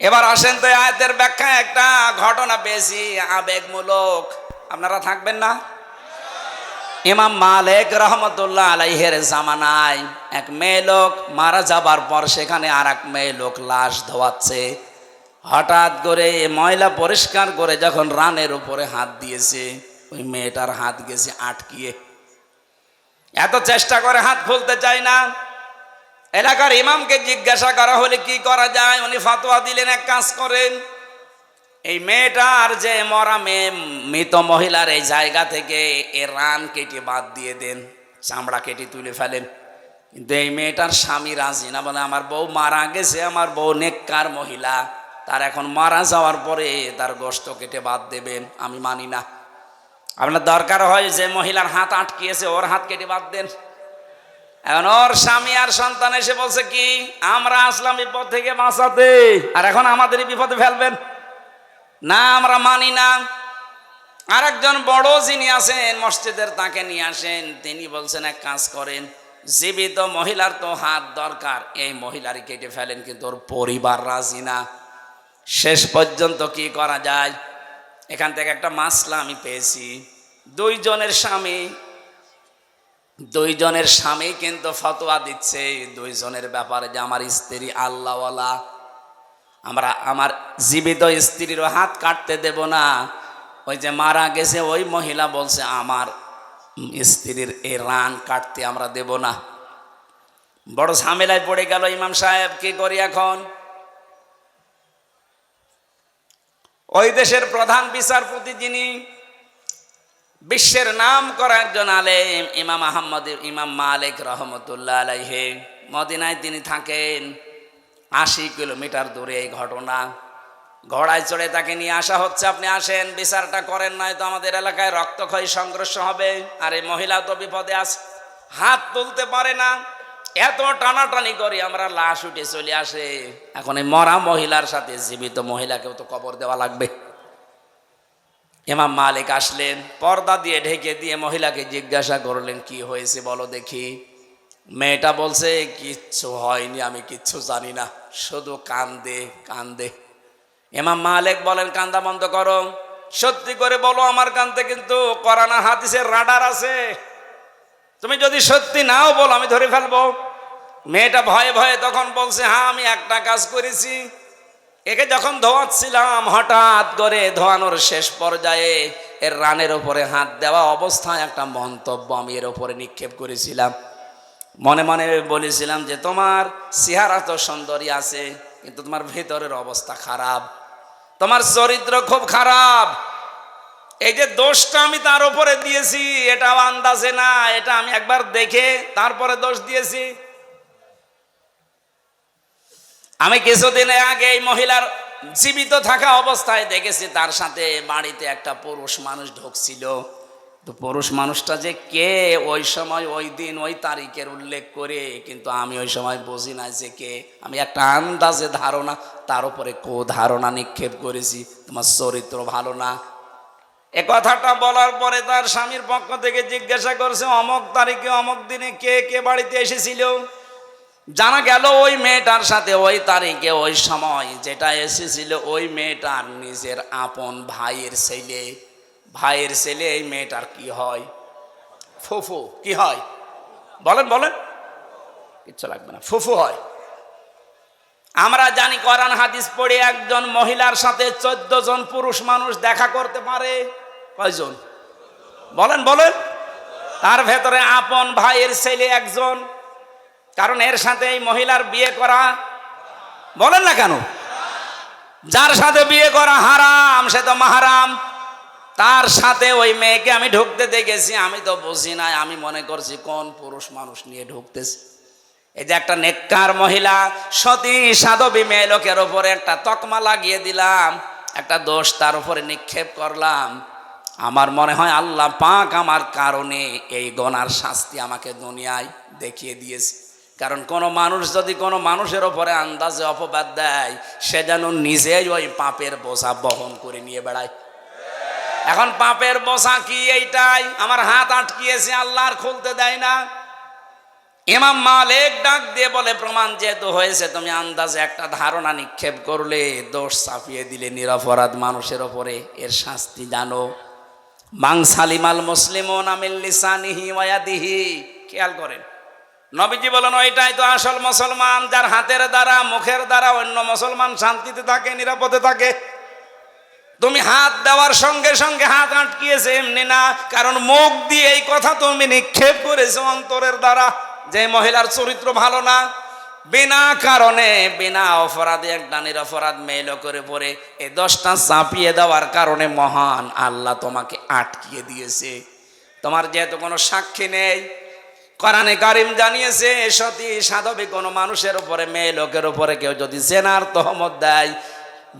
এবার আসেন তো আয়াতের ব্যাখ্যা একটা ঘটনা পেয়েছি, আবেগমূলক। আপনারা থাকবেন না? ইমাম মালিক রহমতুল্লাহ আলাইহের জামানায় এক মেয়ে লোক মারা যাবার পর সেখানে আর এক মেয়ে লোক লাশ ধোয়াচ্ছে। হঠাৎ করে ময়লা পরিষ্কার করে যখন রানের উপরে হাত দিয়েছে, ওই মেয়েটার হাত গেছে আটকিয়ে। এত চেষ্টা করে হাত খুলতে চায় না। এলাকার ইমামকে জিজ্ঞাসা করা হলে কি করা যায়? উনি ফাতোয়া দিলেন, এক কাজ করেন। এই মেয়েটার যে মরা মেয়ে, মৃত মহিলার এই জায়গা থেকে এ রান কেটে বাদ দিয়ে দেন, চামড়া কেটে তুলে ফেলেন। কিন্তু এই মেয়েটার স্বামী রাজি না বলে আমার বউ মারা গেছে, আমার বউ নেককার মহিলা। তার এখন মারা যাওয়ার পরে তার গোস্ত কেটে বাদ দেবেন, আমি মানি না। আপনার দরকার হয় যে মহিলার হাত আটকিয়েছে, ওর হাত কেটে বাদ দেন। এখন ওর স্বামী আর সন্তান এসে বলছে কি, আমরা আসলাম বিপদ থেকে বাঁচাতে। আর এখন আমাদেরই বিপদে ফেলবেন। না, আমরা মানি না। আর একজন বড় যিনি আসেন মসজিদের তাকে নিয়ে আসেন। তিনি বলছেন, এক কাজ করেন, জীবিত মহিলার তো হাত দরকার। এই মহিলারই কেটে ফেলেন, কিন্তু ওর পরিবার রাজি না। শেষ পর্যন্ত কি করা যায়? এখান থেকে একটা মাসলা আমি পেয়েছি। দুইজনের স্বামী দুইজনের স্বামী কিন্তু ফতোয়া দিচ্ছে, দুইজনের ব্যাপারে যে আমার স্ত্রী আল্লাহওয়ালা, আমরা আমার জীবিত স্ত্রীর হাত কাটতে দেব না। ওই যে মারা গেছে, ওই মহিলা বলছে, আমার স্ত্রীর এই রান কাটতে আমরা দেব না। বড় ঝামেলায় পড়ে গেল ইমাম সাহেব, কি করি এখন? ওই দেশের প্রধান বিচারপতি যিনি বিশ্বের নাম করা একজন আলেম, ইমাম আহম্মদ ইমাম মালিক রহমতুল্লাহ আলাইহে। মদিনায় তিনি থাকেন। আশি কিলোমিটার দূরে এই ঘটনা। ঘোড়ায় চড়ে তাকে নিয়ে আসা হচ্ছে। আপনি আসেন, বিচারটা করেন নাই তো আমাদের এলাকায় রক্তক্ষয়ী সংঘর্ষ হবে। আর এই মহিলা তো বিপদে আছে হাত তুলতে পারে না। এত টানাটানি করি, আমরা লাশ উঠে চলে আসে। এখন এই মরা মহিলার সাথে জীবিত মহিলাকেও তো কবর দেওয়া লাগবে। ইমাম মালিক আসলেন, পর্দা দিয়ে ঢেকে দিয়ে মহিলাকে জিজ্ঞাসা করলেন, কি হয়েছে বলো দেখি? মেয়েটা বলছে, কিচ্ছু হয়নি, আমি কিচ্ছু জানি না, শুধু কান্দে কান্দে। ইমাম মালিক বলেন, কান্দা বন্ধ করো। সত্যি করে বলো আমার কান্দে কিন্তু করানা হাদিসের রাডার আছে। তুমি যদি সত্যি নাও বলো, আমি ধরে ফেলব। মেয়েটা ভয়ে ভয়ে তখন বলছে হ্যাঁ আমি একটা কাজ করেছি একে যখন ধোয়াচ্ছিলাম, হঠাৎ করে ধোয়ানোর শেষ পর্যায়ে এর রানের ওপরে হাত দেওয়া অবস্থায় একটা মন্তব্য আমি এর ওপরে নিক্ষেপ করেছিলাম। মনে মনে বলেছিলাম যে, তোমার চেহারা তো সুন্দরী আছে, কিন্তু তোমার ভেতরের অবস্থা খারাপ, তোমার চরিত্র খুব খারাপ। এই যে দোষটা আমি তার উপরে দিয়েছি, এটাও আন্দাজে না, এটা আমি একবার দেখে তারপরে দোষ দিয়েছি। আমি কিছুদিন আগে এই মহিলার জীবিত থাকা অবস্থায় দেখেছি, তার সাথে বাড়িতে একটা পুরুষ মানুষ ঢুকছিল। তো পুরুষ মানুষটা যে কে, ওই সময়, ওই দিন, ওই তারিখের উল্লেখ করে, কিন্তু আমি ওই সময় বুঝি না যে কে। আমি একটা আন্দাজে ধারণা, তার উপরে কো ধারণা নিক্ষেপ করেছি, তোমার চরিত্র ভালো না। এ কথাটা বলার পরে তার স্বামীর পক্ষ থেকে জিজ্ঞাসা করছে, অমক তারিখে, অমক দিনে কে কে বাড়িতে এসেছিল? জানা গেল ওই মেয়েটার সাথে ওই তারিখে ওই সময় যেটা এসেছিল ওই মেয়েটার নিজের আপন ভাইয়ের ছেলে। ভাইয়ের ছেলে এই মেয়েটার কি হয়? ফুফু, কি হয়? বলেন বলেন। কিচ্ছু লাগবে না, ফুফু হয়। আমরা জানি কোরআন হাদিস পড়ে একজন মহিলার সাথে চোদ্দ জন পুরুষ মানুষ দেখা করতে পারে। কয়জন? বলেন বলেন। তার ভেতরে আপন ভাইয়ের ছেলে একজন কারণ এর সাথে এই মহিলার বিয়ে করা, বলেন না কেন? যার সাথে বিয়ে করা হারাম, সে তো মাহারাম। তার সাথে ওই মেয়েকে আমি ঢুকতে দেখেছি, আমি তো বুঝি নাই, আমি মনে করছি কোন পুরুষ মানুষ নিয়ে ঢুকতেছে। এই যে একটা নেককার মহিলা, সতী সাধবী মেয়ে লোকের ওপরে একটা তকমা লাগিয়ে দিলাম, একটা দোষ তার উপরে নিক্ষেপ করলাম। আমার মনে হয় আল্লাহ পাক আমার কারণে এই গনার শাস্তি আমাকে দুনিয়ায় দেখিয়ে দিয়েছে। কারণ কোনো মানুষ যদি কোনো মানুষের ওপরে আন্দাজে অপবাদ দেয়, সে যেন নিজেই ওই পাপের বোঝা বহন করে নিয়ে বেড়ায়। এখন পাপের বোঝা কি এইটাই? আমার হাত আটকিয়েছে, আল্লাহর খুলতে দেয় না। ইমাম মালিক ডাক দিয়ে বলে, প্রমাণ যেহেতু হয়েছে, তুমি আন্দাজে একটা ধারণা নিক্ষেপ করলে দোষ চাপিয়ে দিলে নিরপরাধ মানুষের ওপরে এর শাস্তি জানো। মাং সালিমাল মুসলিম নামিল্লিসানিহি ওয়াদিহি খেয়াল করেন। নবীজি বলেন, ওইটাই তো আসল মুসলমান, যার হাতের দ্বারা, মুখের দ্বারা অন্য মুসলমান শান্তিতে থাকে, নিরাপদে থাকে। তুমি হাত দেওয়ার সঙ্গে সঙ্গে হাত আটকিয়েছে, এমনি না, কারণ মুখ দিয়ে এই কথা তুমি নিক্ষেপ করেছ অন্তরের দ্বারা। যে মহিলার চরিত্র ভালো না, বিনা কারণে, বিনা অপরাধে একটা নিরপরাধ মেয়ে করে পড়ে। এই দশটা চাপিয়ে দেওয়ার কারণে মহান আল্লাহ তোমাকে আটকিয়ে দিয়েছে। তোমার যেহেতু কোনো সাক্ষী নেই কোরআনে কারিম জানিয়েছে সতী সাধবী কোনো মানুষের উপরে মেয়ে লোকের উপরে কেউ যদি জেনার তহমত দেয়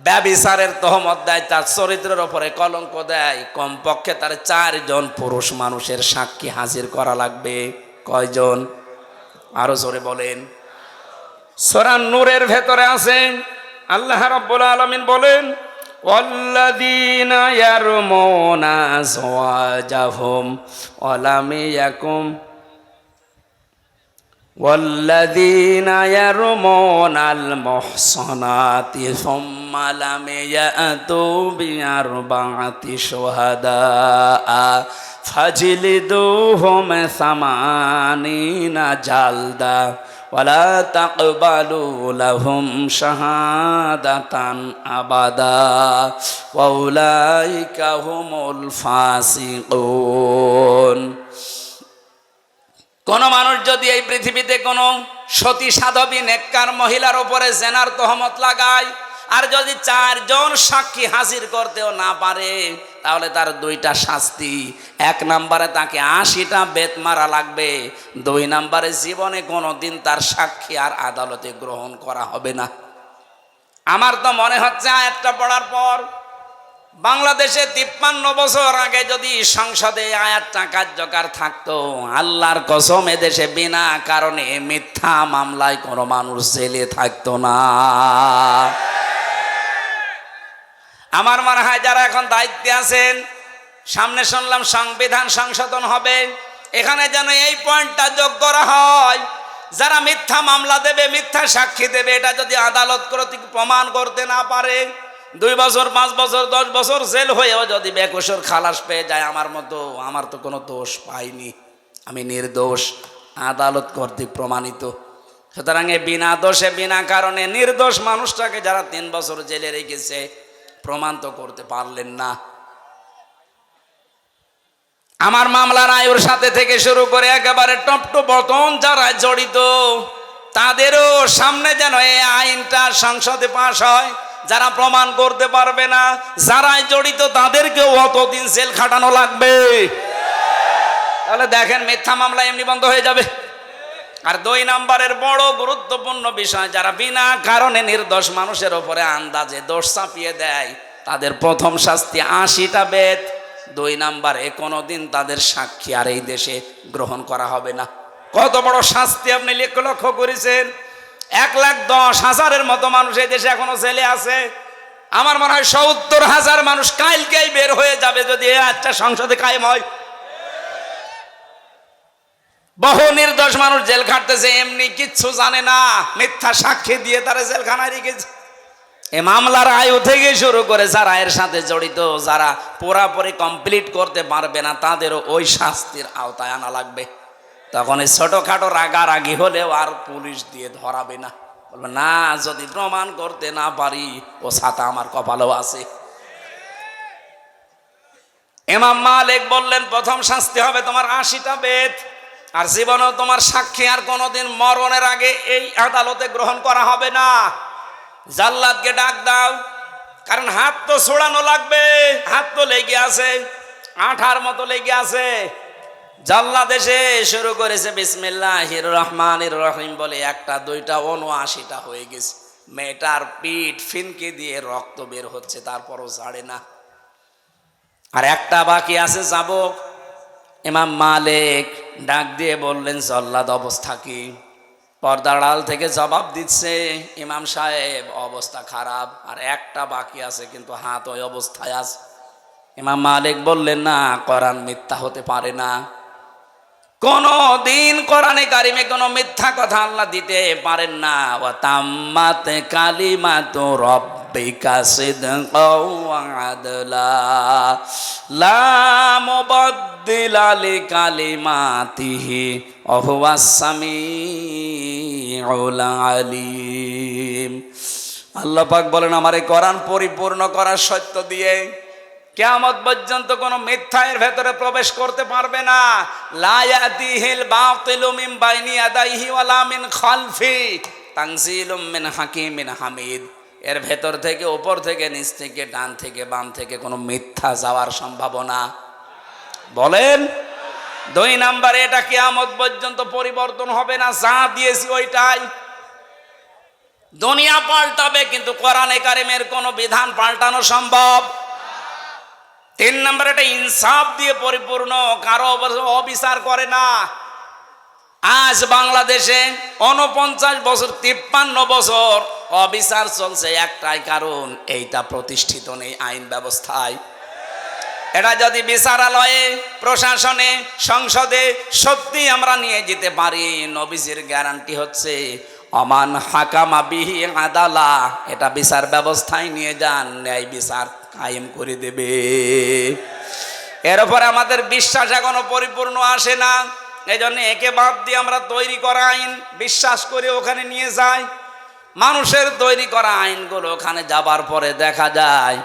ব্যবিচারের তহমত দেয় তার চরিত্রের উপরে কলঙ্ক দেয় কমপক্ষে তার চারজন পুরুষ মানুষের সাক্ষী হাজির করা লাগবে কয়জন আরো জোরে বলেন সোরান নূরের ভেতরে আছেন আল্লাহ রাব্বুল আলামিন বলেন والذين يرمون أزواجهم ولم يكن والذين يرمون المحصنات ثم لم يأتوا بأربعة شهداء فاجلدوهم ثمانين جلدا ولا تقبلوا لهم شهادة أبدا وأولئك هم الفاسقون কোন মানুষ যদি এই পৃথিবীতে কোনো সতী সাধবী, নেককার মহিলার ওপরে জেনার তহমত লাগায়, আর যদি চারজন সাক্ষী হাজির করতেও না পারে, তাহলে তার দুইটা শাস্তি। এক নম্বরে তাকে আশিটা বেত মারা লাগবে। দুই নম্বরে জীবনে কোনো দিন তার সাক্ষী আর আদালতে গ্রহণ করা হবে না। আমার তো মনে হচ্ছে একটা পড়ার পর বাংলাদেশে তিপ্পান্ন বছর আগে যদি সংসদে আয়াতটা কার্যকর থাকতো, আল্লাহর কসম এদেশে বিনা কারণে মিথ্যা মামলায় কোনো মানুষ জেলে থাকতো না। আমার মনে হয় যারা এখন দায়িত্বে আছেন, সামনে শুনলাম সংবিধান সংশোধন হবে, এখানে যেন এই পয়েন্টটা যোগ করা হয়, যারা মিথ্যা মামলা দেবে, মিথ্যা সাক্ষী দেবে, এটা যদি আদালত কর্তৃক প্রমাণ করতে না পারে দুই বছর, পাঁচ বছর, দশ বছর জেল হয়েও যদি বেকসর খালাস পেয়ে যায়, আমার মতো, আমার তো কোনো দোষ পাইনি। আমি নির্দোষ, আদালত কর্তৃক প্রমাণিত। সুতরাং বিনা দোষে, বিনা কারণে নির্দোষ মানুষটাকে যারা তিন বছর জেলে রেখেছে, প্রমাণ তো করতে পারলেন না। আমার মামলার আয়ুর সাথে থেকে শুরু করে একেবারে টপ টু বতন যারা জড়িত, তাদেরও সামনে যেন এই আইনটা সংসদে পাশ হয়। যারা প্রমাণ করতে পারবে না, যারাই জড়িত তাদেরকেও অতদিন জেল খাটানো লাগবে। তাহলে দেখেন, মিথ্যা মামলা এমনি বন্ধ হয়ে যাবে। আর দুই নাম্বারের বড় গুরুত্বপূর্ণ বিষয়, যারা বিনা কারণে নির্দোষ মানুষের ওপরে আন্দাজে দোষ চাপিয়ে দেয়, তাদের প্রথম শাস্তি আশিটা বেদ। দুই নাম্বারে, কোনোদিন তাদের সাক্ষী আর এই দেশে গ্রহণ করা হবে না। কত বড় শাস্তি আপনি লক্ষ্য করেছেন? এক লাখ দশ হাজারের মতো মানুষ এই দেশে এখনও ছেলে আছে। আমার মনে হয় সত্তর হাজার মানুষ কালকেই বের হয়ে যাবে যদি একটা সংসদে কায়েম হয়। বহু নির্দোষ মানুষ জেল খাটতেছে, এমনি কিচ্ছু জানে না। মিথ্যা সাক্ষী দিয়ে তারা জেলখানায় রেখেছে এ মামলার আয়ু থেকে শুরু করে যারা এর সাথে জড়িত যারা পুরাপুরি কমপ্লিট করতে পারবে না, তাদেরও ওই শাস্তির আওতায় আনা লাগবে। তখন এই ছোটোখাটো রাগারাগি হলেও আর পুলিশ দিয়ে ধরাবে না। বলবে, না, যদি প্রমাণ করতে না পারি, ও ছাতা আমার কপালেও আছে। এমাম মালিক বললেন, প্রথম শাস্তি হবে তোমার আশিটা বেদ, আর জীবনেও তোমার সাক্ষী আর কোনোদিন মরণের আগে এই আদালতে গ্রহণ করা হবে না। জাল্লাদকে ডাক দাও, কারণ হাত তো ছোড়ানো লাগবে, হাত তো লেগে আছে, আঠার মতো লেগে আছে। জাল্লাদ এসে শুরু করেছে বিসমিল্লাহ রহমান রহিম বলে একটা, দুইটা, উনআশিটা হয়ে গেছে। মেয়েটার পিঠ ফিনকে দিয়ে রক্ত বের হচ্ছে, তারপরও ছাড়ে না। আর একটা বাকি আছে যাবক। ইমাম মালিক ডাক দিয়ে বললেন, জল্লাদ অবস্থা কি? পর্দার আড়াল থেকে জবাব দিচ্ছে, ইমাম সাহেব, অবস্থা খারাপ। আর একটা বাকি আছে, কিন্তু হাত ওই অবস্থায় আছে। ইমাম মালিক বললেন, না করান মিথ্যা হতে পারে না। কোন দিন কোরআনে কারিমে কোনো মিথ্যা কথা আল্লাহ দিতে পারেন না। ও তাম্মাত রব্বিকা সিদকাও ওয়া আদলা। লা বলেন, আমার এই কোরআন পরিপূর্ণ করার সত্য দিয়ে কেয়ামত পর্যন্ত কোনো মিথ্যা এর ভেতরে প্রবেশ করতে পারবে না। খালফি হামিদ। এর ভেতর থেকে উপর থেকে, নিচ থেকে, ডান থেকে, বাম থেকে কোনো মিথ্যা যাওয়ার সম্ভাবনা। বলেন, দুই নাম্বারে, এটা কেয়ামত পর্যন্ত পরিবর্তন হবে না, যা দিয়েছি ওইটাই। দুনিয়া পাল্টাবে, কিন্তু কোরআনে কারিমের কোনো বিধান পাল্টানো সম্ভব। তিন নম্বর এটা ইনসাফ দিয়ে পরিপূর্ণ, কারও অব- অবিচার করে না। আজ বাংলাদেশে উনপঞ্চাশ বছর, তিপ্পান্ন বছর অবিচার চলছে একটাই কারণ, এইটা প্রতিষ্ঠিত নেই আইন ব্যবস্থায়। এটা যদি বিচারালয়ে, প্রশাসনে, সংসদে সত্যি আমরা নিয়ে যেতে পারি, নবীজির গ্যারান্টি হচ্ছে, অমান হাকামা বিহি আদালা এটা বিচার ব্যবস্থায় নিয়ে যান, ন্যায় বিচার কায়েম করে দেবে। এর উপরে আমাদের বিশ্বাস এখনও পরিপূর্ণ আসে না। এই জন্য একে বাদ দিয়ে আমরা তৈরি করা আইন, বিশ্বাস করে ওখানে নিয়ে যাই মানুষের তৈরি করা আইনগুলো ওখানে যাবার পরে দেখা যায়,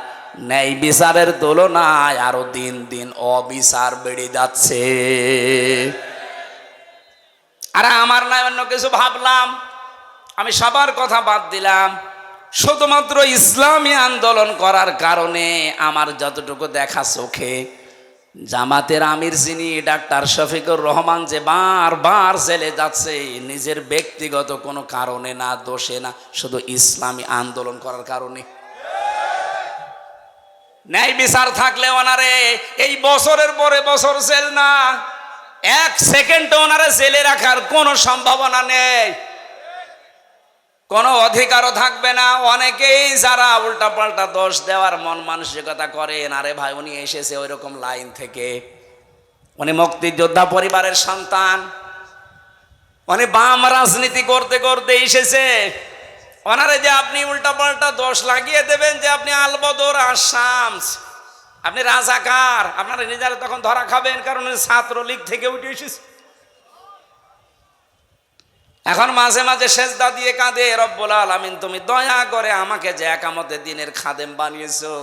ন্যায় বিচারের তুলনায় আরও দিন দিন অবিচার বেড়ে যাচ্ছে। আরে আমার নয়, অন্য কিছু ভাবলাম। আমি সবার কথা বাদ দিলাম। শুধুমাত্র ইসলামী আন্দোলন করার কারণে আমার যতটুকু দেখা চোখে, জামাতের আমির যিনি, ডাক্তার শফিকুর রহমান যে বারবার জেলে যাচ্ছে, নিজের ব্যক্তিগত কোনো কারণে না, দোষে না, শুধু ইসলামী আন্দোলন করার কারণে। ন্যায় বিচার থাকলে ওনারে, এই বছরের পরে বছর জেল না, এক সেকেন্ডে ওনারে জেলে রাখার কোনো সম্ভাবনা নেই। কোনো অধিকারও থাকবে না। অনেকেই যারা উল্টা পাল্টা দোষ দেওয়ার মন মানসিকতা করেন আরে ভাই, উনি এসেছে ওই রকম লাইন থেকে। উনি মুক্তিযোদ্ধা পরিবারের সন্তান। উনি বাম রাজনীতি করতে করতে এসেছে। ওনারে যে আপনি উল্টা পাল্টা দোষ লাগিয়ে দেবেন যে আপনি আলবদর আসামস। আপনি রাজাকার। আপনারা নিজেরা তখন ধরা খাবেন, কারণ ছাত্রলীগ থেকে উঠে এসেছে। এখন মাঝে মাঝে সেজদা দিয়ে কাঁদে, রব্বুল আলামিন, তুমি দয়া করে আমাকে যে একামতে দিনের খাদেম বানিয়েছো,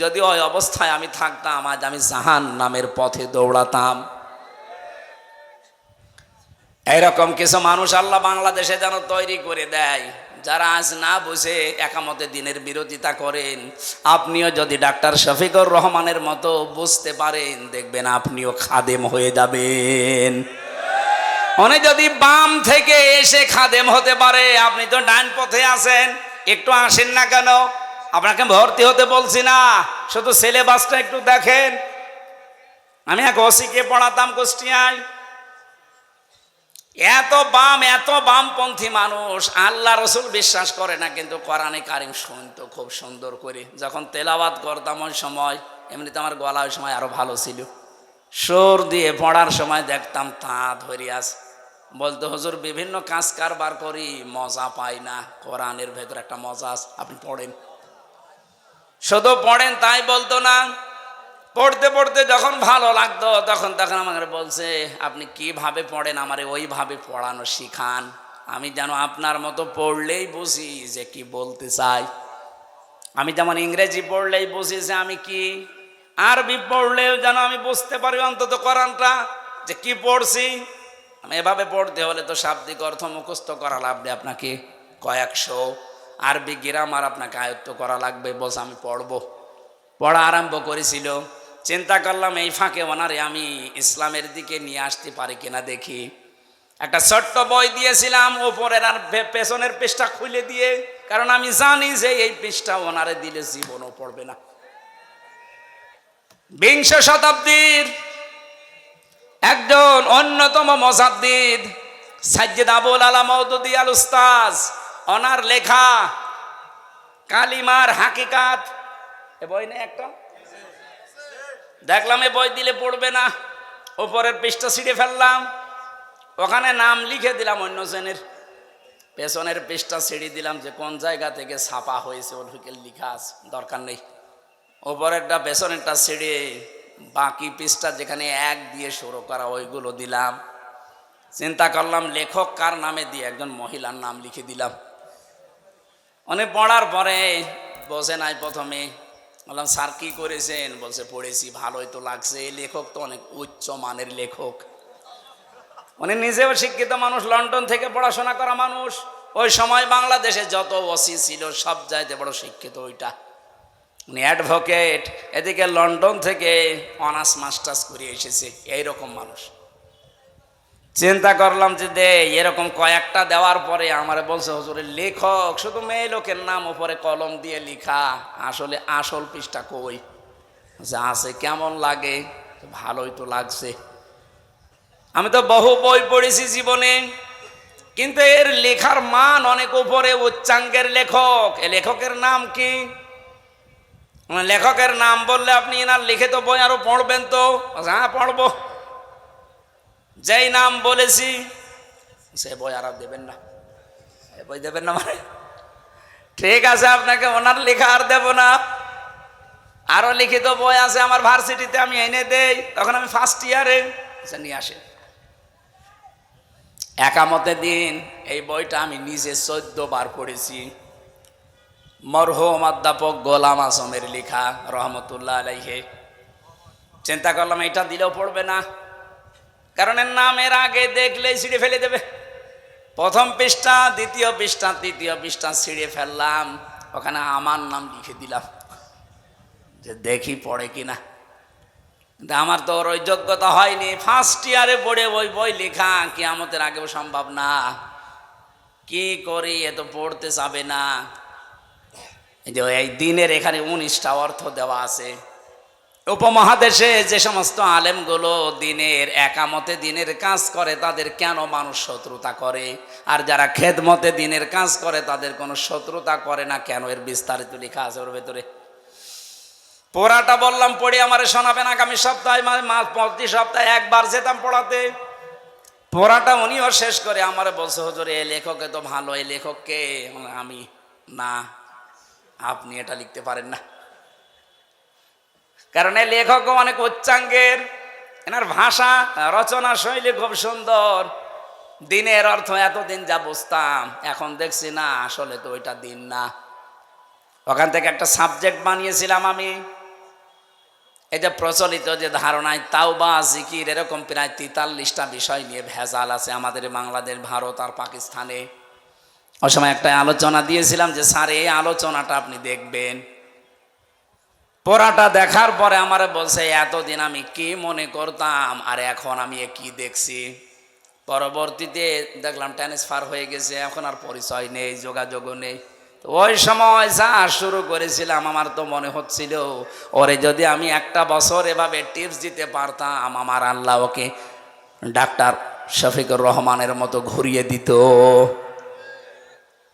যদি ওই অবস্থায় আমি থাকতাম, আজ আমি জাহান নামের পথে দৌড়াতাম। এইরকম কিছু মানুষ আল্লাহ বাংলাদেশে যেন তৈরি করে দেয়, যারা আজ না বুঝে একামতে দিনের বিরোধিতা করেন। আপনিও যদি ডাক্তার শফিকুর রহমানের মতো বুঝতে পারেন, দেখবেন আপনিও খাদেম হয়ে যাবেন। উনি যদি বাম থেকে এসে খাদেম হতে পারে, আপনি তো ডান পথে আছেন, একটু আসেন না কেন? আপনাকে ভর্তি হতে বলছি না, শুধু সিলেবাসটা একটু দেখেন। আমি এক ওসিকে পড়াতাম কুষ্টিয়ায়। এত বাম, এত বামপন্থী মানুষ, আল্লাহ রসুল বিশ্বাস করে না, কিন্তু কোরআনে কারিম শুনতো খুব সুন্দর করে। যখন তেলাবাদ করতাম ওই সময়, এমনিতে আমার গলা ওই সময় আরও ভালো ছিল। সুর দিয়ে পড়ার সময় দেখতাম তা ধরে আস বলতো, হুজুর, বিভিন্ন কাজ কারবার করি, মজা পাই না। কোরআনের ভেতর একটা মজা আপনি পড়েন। শুধু পড়েন, তাই বলতো না। পড়তে পড়তে যখন ভালো লাগতো, তখন তখন আমাকে বলছে, আপনি কীভাবে পড়েন? আমারে ওইভাবে পড়ানো শিখান। আমি যেন আপনার মতো পড়লেই বুঝি যে কি বলতে চাই। আমি যেমন ইংরেজি পড়লেই বুঝি যে আমি কি। আরবি পড়লেও যেন আমি বুঝতে পারি অন্তত কোরআনটা, যে কি পড়ছি। আমি এভাবে পড়তে হলে তো শাব্দিক অর্থ মুখস্থ করা লাগবে আপনাকে। কয়েকশো আরবি গ্রামার আপনাকে আয়ত্ত করা লাগবে। বস, আমি পড়ব। পড়া আরম্ভ করেছিল। চিন্তা করলাম, এই ফাঁকে ওনারে আমি ইসলামের দিকে নিয়ে আসতে পারি কিনা দেখি। একটা ছোট্ট বই দিয়েছিলাম, ওপরের আর পেছনের পৃষ্ঠা খুলে দিয়ে। কারণ আমি জানি যে এই পৃষ্ঠা ওনারে দিলে জীবনও পড়বে না। বিংশ শতাব্দীর একজন অন্যতম মজাদ্দিদ, সাজ্জেদ আবুল আলা মৌদুদি আল উস্তাজ ওনার লেখা কালিমার হাকিকাত। এ বই নেই একটা? দেখলাম এ বই দিলে পড়বে না, ওপরের পৃষ্ঠা ছিঁড়ে ফেললাম। ওখানে নাম লিখে দিলাম অন্য শ্রেণির পেছনের পৃষ্ঠা ছিঁড়ে দিলাম যে কোন জায়গা থেকে ছাপা হয়েছে ওলফিকে লিখা দরকার নেই। ওপরেরটা, পেছনেরটা ছিঁড়ে বাকি পৃষ্ঠা যেখানে এক দিয়ে শুরু করা, ওইগুলো দিলাম। চিন্তা করলাম, লেখক কার নামে দিয়ে একজন মহিলার নাম লিখে দিলাম। অনেক পড়ার পরে বসে নাই প্রথমে। বললাম, স্যার, কি করেছেন? বলছে, পড়েছি, ভালোই তো লাগছে। এই লেখক তো অনেক উচ্চ মানের লেখক। উনি নিজেও শিক্ষিত মানুষ, লন্ডন থেকে পড়াশোনা করা মানুষ। ওই সময় বাংলাদেশে যত ওসি ছিল, সব চাইতে বড় শিক্ষিত ওইটা। উনি অ্যাডভোকেট এদিকে লন্ডন থেকে অনার্স মাস্টার্স করে এসেছে, এইরকম মানুষ। চিন্তা করলাম যে দে, এরকম কয়েকটা দেওয়ার পরে আমার বলছে হুজুরের লেখক, শুধু মেয়ে লোকের নাম উপরে কলম দিয়ে লিখা, আসলে আসল পৃষ্ঠা কই? যা আছে, কেমন লাগে? ভালোই তো লাগছে। আমি তো বহু বই পড়েছি জীবনে, কিন্তু এর লেখার মান অনেক উপরে, উচ্চাঙ্গের লেখক। এ লেখকের নাম কি? লেখকের নাম বললে আপনি এনার লিখিত বই আরও পড়বেন তো। হ্যাঁ পড়ব। যেই নাম বলেছি, সে বই আর দেবেন না। বই দেবেন না মানে? ঠিক আছে, আপনাকে ওনার লেখা আর দেব না। আরও লিখিত বই আছে আমার ভার্সিটিতে, আমি এনে দেই। তখন আমি ফার্স্ট ইয়ারে আচ্ছা নিয়ে আসেন একামতে দিন, এই বইটা আমি নিজে চোদ্দ বার পড়েছি। মরহুম অধ্যাপক গোলাম আসমের লেখা, রহমতুল্লাহ আলাইহে। চিন্তা করলাম এটা দিলেও পড়বে না। কারণ এর নামের আগে দেখলেই ছিঁড়ে ফেলে দেবে। প্রথম পৃষ্ঠা, দ্বিতীয় পৃষ্ঠা, তৃতীয় পৃষ্ঠা ছিঁড়ে ফেললাম। ওখানে আমার নাম লিখে দিলাম। যে দেখি পড়ে কিনা। কিন্তু আমার তো ওর ওই যোগ্যতা হয়নি। ফার্স্ট ইয়ারে পড়ে ওই বই লেখা কি আমাদের আগেও সম্ভব না। কি করি, এ তো পড়তে যাবে না। যে এই দিনের এখানে উনিশটা অর্থ দেওয়া আছে। উপমহাদেশে যে সমস্ত আলেমগুলো দিনের একামতে দিনের কাজ করে, তাদের কেন মানুষ শত্রুতা করে? আর যারা খেদমতে দিনের কাজ করে, তাদের কোনো শত্রুতা করে না কেন? এর বিস্তারিত লেখা আছে ওর ভেতরে। পোড়াটা বললাম, পড়ে আমার শোনাবেন আগামী সপ্তাহে মানে প্রতি সপ্তাহে একবার যেতাম পড়াতে। পোড়াটা উনিও শেষ করে আমার বলছে, হজুর, এ লেখকে তো ভালো এই লেখককে আমি না আপনি এটা লিখতে পারেন না। কারণ এই লেখকও অনেক উচ্চাঙ্গের, এনার ভাষা, রচনা শৈলী খুব সুন্দর। দিনের অর্থ এতদিন যা বুঝতাম, এখন দেখছি না, আসলে তো ওইটা দিন না। ওখান থেকে একটা সাবজেক্ট বানিয়েছিলাম আমি। এই যে প্রচলিত যে ধারণায় তাও বা জিকির, এরকম প্রায় তেতাল্লিশটা বিষয় নিয়ে ভেজাল আছে আমাদের বাংলাদেশ, ভারত আর পাকিস্তানে। ওই সময় একটা আলোচনা দিয়েছিলাম যে, স্যার, এই আলোচনাটা আপনি দেখবেন। পড়াটা দেখার পরে আমার বলছে, এতদিন আমি কি মনে করতাম, আর এখন আমি কি দেখছি? পরবর্তীতে দেখলাম ট্রান্সফার হয়ে গেছে, এখন আর পরিচয় নেই, যোগাযোগও নেই। ওই সময় যা শুরু করেছিলাম, আমার তো মনে হচ্ছিল, ওরে, যদি আমি একটা বছর এভাবে টিপস দিতে পারতাম, আমার আল্লাহ ওকে ডাক্তার শফিকুর রহমানের মতো ঘুরিয়ে দিত।